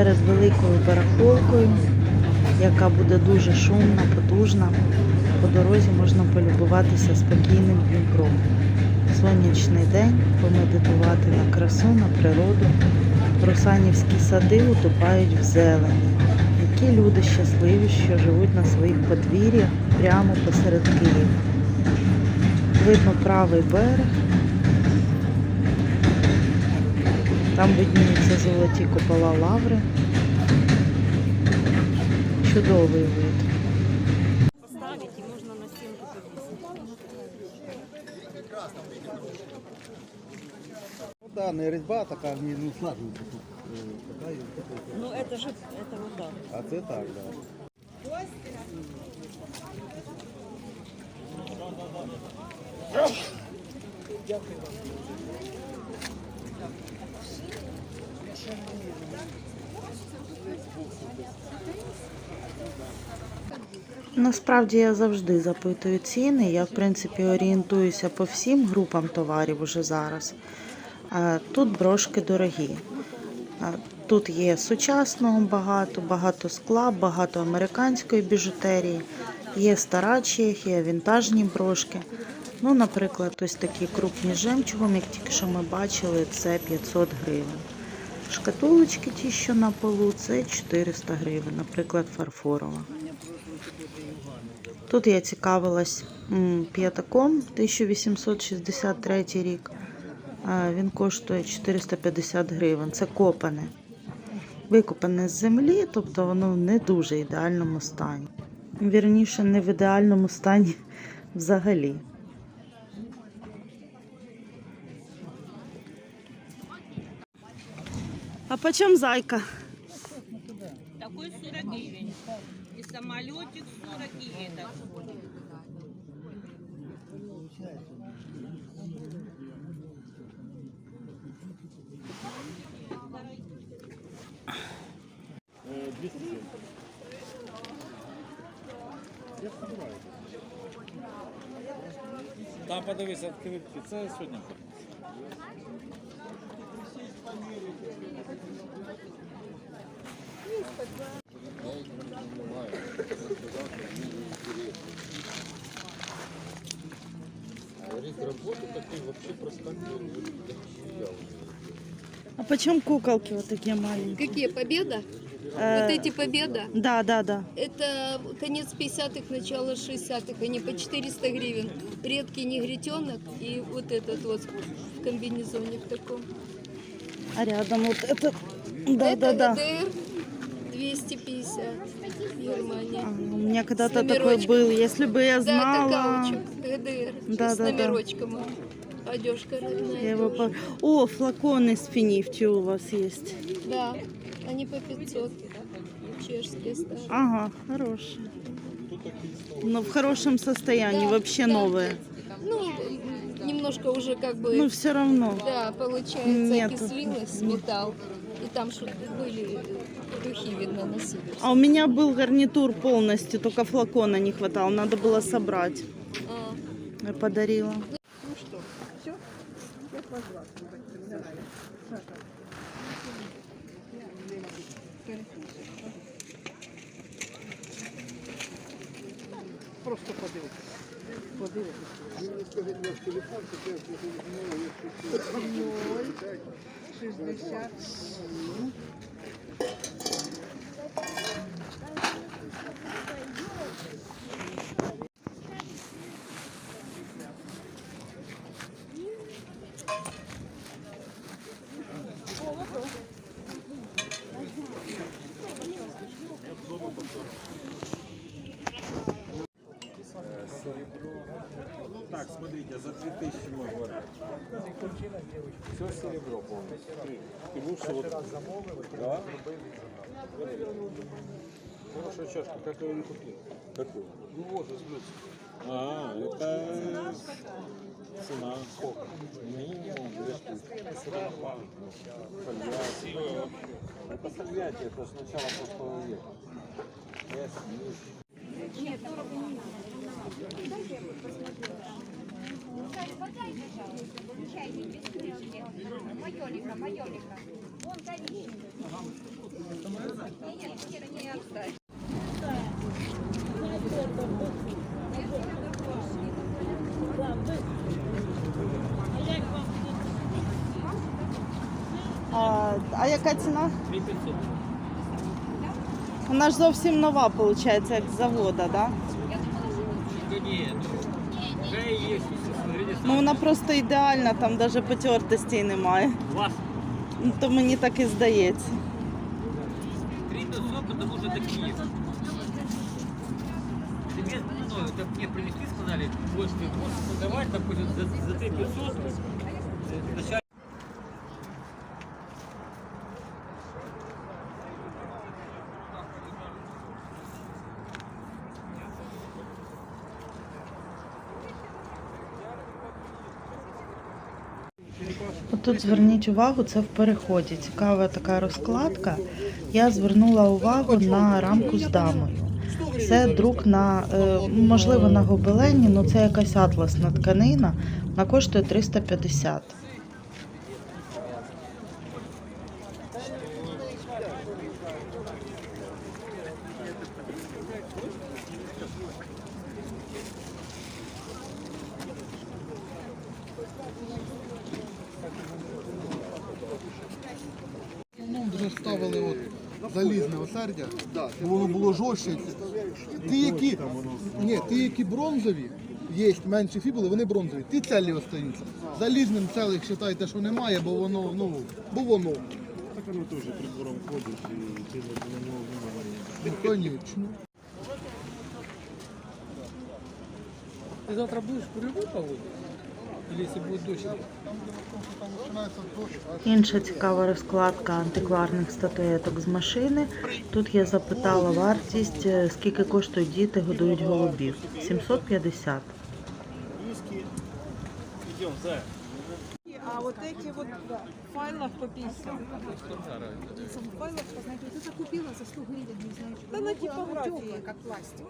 перед великою барахолкою, яка буде дуже шумна, потужна. По дорозі можна полюбуватися спокійним Дніпром. Сонячний день, помедитувати на красу, на природу. Русанівські сади утопають в зелені. Які люди щасливі, що живуть на своїх подвір'ях прямо посеред Києва. Видно правий берег. Там видніються золоті купола лаври. Чудовий вид. поставить и можно на стенку повесить. Ну да, не різьба така, не ну, складно тут. Ну это же, это вот да. А це так, да. Насправді я завжди запитую ціни. Я, в принципі, орієнтуюся по всім групам товарів уже зараз. Тут брошки дорогі. Тут є сучасного багато, багато скла, багато американської біжутерії, є стара Чехія, вінтажні брошки. Ну, наприклад, ось такі крупні жемчугом, як тільки що ми бачили, це 500 гривень. Шкатулочки ті, що на полу, це 400 гривень, наприклад, фарфорова. Тут я цікавилась п'ятаком 1863 рік. Він коштує 450 гривень. Це копане. Викопане з землі, тобто воно в не дуже ідеальному стані. Вірніше, не в ідеальному стані взагалі. А по чому зайка? Такой 40 гривен. И самолетик 40 и это. Там подивися відкритки, це сьогодні. А почем куколки вот такие маленькие? Какие? Победа? Э, Вот эти Победа? Да, да, да. Это конец 50-х, начало 60-х. Они по 400 гривен. Редкий негритенок и вот этот вот в комбинезоне в таком. А рядом вот это... Да, это да, да. ГДР 250 Германия. А, У меня когда-то такой номерочком. был. Если бы я Да, это знала... каучук ГДР. Да, с да, да. номерочком. Одежка родная. Я его по- О, флаконы с финифти у вас есть. Да, они по 500. Чешские старые. Ага, хорошие. Но в хорошем состоянии, Да, вообще да. новые. Ну, немножко уже как бы... Ну, все равно. Да, получается, Нет. окислилось металл. И там что были духи, видно, носили. А у меня был гарнитур полностью, только флакона не хватало. Надо было собрать. А, Я подарила. Просто подивитися. Ноль, шестьдесят. Так, смотрите, за 3000 мы говорим. Все серебро полностью. И лучше вот... Да? Хорошая чашка, как ее не купил? Какую? Ну вот, из А, это цена сколько? Минимум две штуки. Фольга. Это сольвятие, это с начала прошлого века. Ясно. А, а яка ціна? 3500. Вона ж зовсім нова, виходить, як завода, так? Да? Ні, ні. Вже Ну вона просто ідеальна, там навіть потертостей немає. вас Ну, то мені так і здається. 3500, потому что такие. Это без, ну, это мне принесли, сказали, больше можешь продавать, там будет за, за 3500. э, начальник Тут зверніть увагу, це в переході. Цікава така розкладка. Я звернула увагу на рамку з дамою. Це друк на е, можливо на гобелені, але це якась атласна тканина. Вона коштує 350. Ну, вже ставили от залізне осердя, бо воно було жорстче. Ті, які, ні, ті, які бронзові, є менші фібули, вони бронзові. Ті цілі остаються. Залізним целих вважайте, що немає, бо воно, ну, бо воно. Так воно теж прибором ходиш і ти на нього Ну, конечно. Ты завтра будешь куревую Інша цікава розкладка антикварних статуеток з машини. Тут я запитала вартість, е, скільки коштують діти, годують голубів. 750. А вот эти вот в файлах по 50. В файлах, знаете, Ты закупила за 100 гривен, не знаю. Да на типографии. как пластик.